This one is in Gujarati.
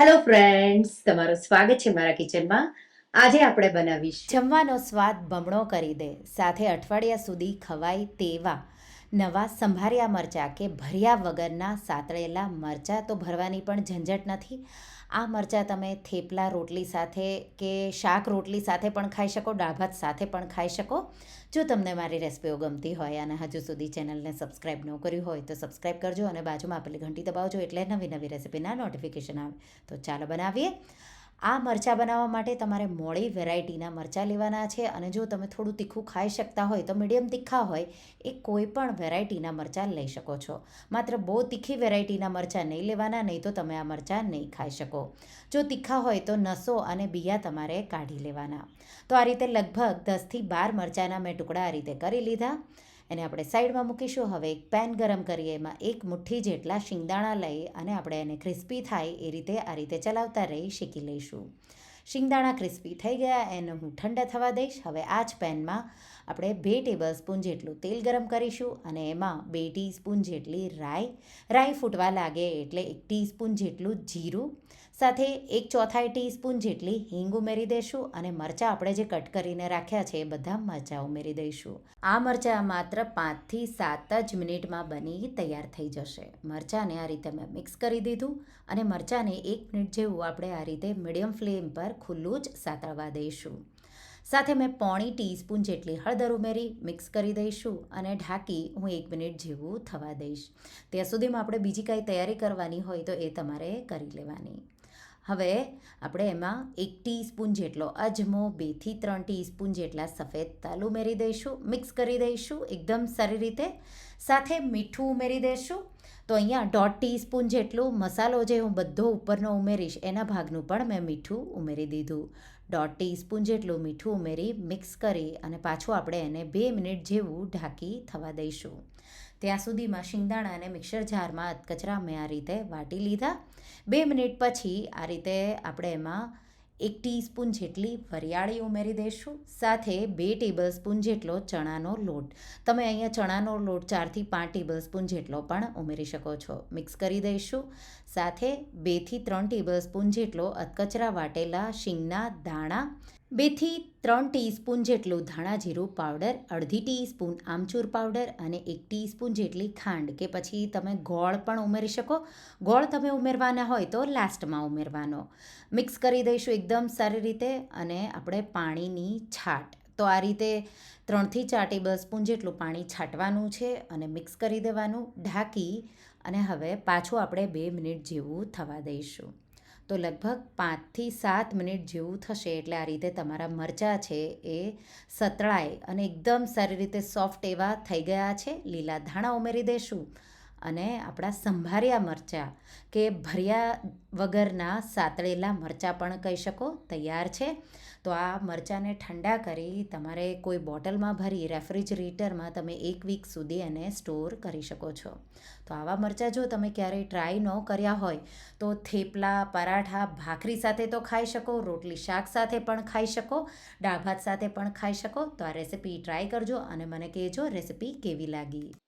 હેલો ફ્રેન્ડ્સ તમારું સ્વાગત છે મારા કિચનમાં. આજે આપણે બનાવીશ. જમવાનો સ્વાદ બમણો કરી દે. સાથે અઠવાડિયા સુધી ખવાય તેવા નવા સંભાર્યા મરચાં કે ભર્યા વગરના સાતળેલા મરચાં તો ભરવાની પણ ઝંઝટ નથી. આ મરચાં તમે થેપલા રોટલી સાથે કે શાક રોટલી સાથે પણ ખાઈ શકો, દાળ ભાત સાથે પણ ખાઈ શકો. જો તમને મારી રેસિપીઓ ગમતી હોય અને હજુ સુધી ચેનલને સબસ્ક્રાઈબ ન કર્યું હોય તો સબસ્ક્રાઈબ કરજો અને બાજુમાં આપેલી ઘંટી દબાવજો એટલે નવી નવી રેસિપીના નોટિફિકેશન આવે. તો ચાલો બનાવીએ. આ મરચાં બનાવવા માટે તમારે મોડી વેરાયટીના મરચાં લેવાના છે અને જો તમે થોડું તીખું ખાઈ શકતા હોય, તો મીડિયમ તીખા હોય, એ કોઈ પણ વેરાયટીના મરચાં લઈ શકો છો. માત્ર બહુ તીખી વેરાયટીના મરચાં નહીં લેવાના, નહીં તો તમે આ મરચાં નહીં ખાઈ શકો. જો તીખા હોય, તો નસો અને બિયા તમારે કાઢી લેવાના. તો આ રીતે લગભગ દસથી બાર મરચાંના મેં ટુકડા આ રીતે કરી લીધા. એને આપણે સાઈડમાં મૂકીશું. હવે એક પેન ગરમ કરીએ. એમાં એક મુઠ્ઠી જેટલા શિંગદાણા લઈ અને આપણે એને ક્રિસ્પી થાય એ રીતે આ રીતે ચલાવતા રહી શીખી લઈશું. શિંગદાણા ક્રિસ્પી થઈ ગયા. એને હું ઠંડા થવા દઈશ. હવે આ જ પેનમાં આપણે બે ટેબલ સ્પૂન જેટલું તેલ ગરમ કરીશું અને એમાં બે ટીસ્પૂન જેટલી રાઈ. રાઈ ફૂટવા લાગે એટલે એક ટીસ્પૂન જેટલું જીરું. સાથે એક ચોથાઈ ટીસ્પૂન જેટલી હિંગ ઉમેરી દઈશું અને મરચાં આપણે જે કટ કરીને રાખ્યા છે એ બધા મરચાં ઉમેરી દઈશું. આ મરચાં માત્ર પાંચથી સાત જ મિનિટમાં બની તૈયાર થઈ જશે. મરચાંને આ રીતે મેં મિક્સ કરી દીધું અને મરચાંને એક મિનિટ જેવું આપણે આ રીતે મીડિયમ ફ્લેમ પર ખુલ્લું જ સાતળવા દઈશું. સાથે મેં પોણી ટીસ્પૂન જેટલી હળદર ઉમેરી, મિક્સ કરી દઈશું અને ઢાંકી હું એક મિનિટ જેવું થવા દઈશ. ત્યાં સુધીમાં આપણે બીજી કાંઈ તૈયારી કરવાની હોય તો એ તમારે કરી લેવાની. હવે આપણે એમાં એક ટીસ્પૂન જેટલો અજમો, બેથી ત્રણ ટીસ્પૂન જેટલા સફેદ તલ ઉમેરી દઈશું, મિક્સ કરી દઈશું, એકદમ સારી રીતે. સાથે મીઠું ઉમેરી દઈશું. તો અહીંયા દોઢ ટીસ્પૂન જેટલું મસાલો જે હું બધો ઉપરનો ઉમેરીશ, એના ભાગનું પણ મેં મીઠું ઉમેરી દીધું. દોઢ ટીસ્પૂન જેટલું મીઠું ઉમેરી મિક્સ કરી અને પાછું આપણે એને બે મિનિટ જેવું ઢાંકી થવા દઈશું. ત્યાં સુધીમાં શિંગદાણા અને મિક્સર જારમાં કચરા મેં આ રીતે વાટી લીધા. બે મિનિટ પછી આ રીતે આપણે એમાં એક ટીસ્પૂન જેટલી વરિયાળી ઉમેરી દઈશું સાથે બે ટેબલ સ્પૂન જેટલો ચણાનો લોટ. તમે અહીંયા ચણાનો લોટ ચારથી પાંચ ટેબલ સ્પૂન જેટલો પણ ઉમેરી શકો છો. મિક્સ કરી દઈશું. સાથે બેથી ત્રણ ટેબલ સ્પૂન જેટલો અધકચરા વાટેલા શીંગના દાણા બેથી ત્રણ ટીસ્પૂન જેટલું ધાણા જીરું પાવડર, અડધી ટીસ્પૂન આમચૂર પાવડર અને એક ટીસ્પૂન જેટલી ખાંડ કે પછી તમે ગોળ પણ ઉમેરી શકો. ગોળ તમે ઉમેરવાના હોય તો લાસ્ટમાં ઉમેરવાનો. મિક્સ કરી દઈશું એકદમ સારી રીતે અને આપણે પાણીની છાટ. તો આ રીતે ત્રણથી ચાર ટેબલ સ્પૂન જેટલું પાણી છાંટવાનું છે અને મિક્સ કરી દેવાનું, ઢાંકી અને હવે પાછું આપણે બે મિનિટ જેવું થવા દઈશું. તો લગભગ પાંચથી સાત મિનિટ જેવું થશે એટલે આ રીતે તમારા મરચાં છે એ સતળાય અને એકદમ સારી રીતે સોફ્ટ એવા થઈ ગયા છે. લીલા ધાણા ઉમેરી દઈશું અને આપણા સંભાર્યા મરચાં કે ભર્યા વગરના સાતળેલા મરચાં પણ કહી શકો, તૈયાર છે. તો આ મરચાંને ઠંડા કરી તમારે કોઈ બોટલમાં ભરી રેફ્રિજરેટરમાં તમે એક વીક સુધી એને સ્ટોર કરી શકો છો. તો આવા મરચાં જો તમે ક્યારેય ટ્રાય ન કર્યા હોય, તો થેપલા, પરાઠા, ભાખરી સાથે તો ખાઈ શકો, રોટલી શાક સાથે પણ ખાઈ શકો, દાળ ભાત સાથે પણ ખાઈ શકો. તો આ રેસિપી ટ્રાય કરજો અને મને કહેજો રેસિપી કેવી લાગી.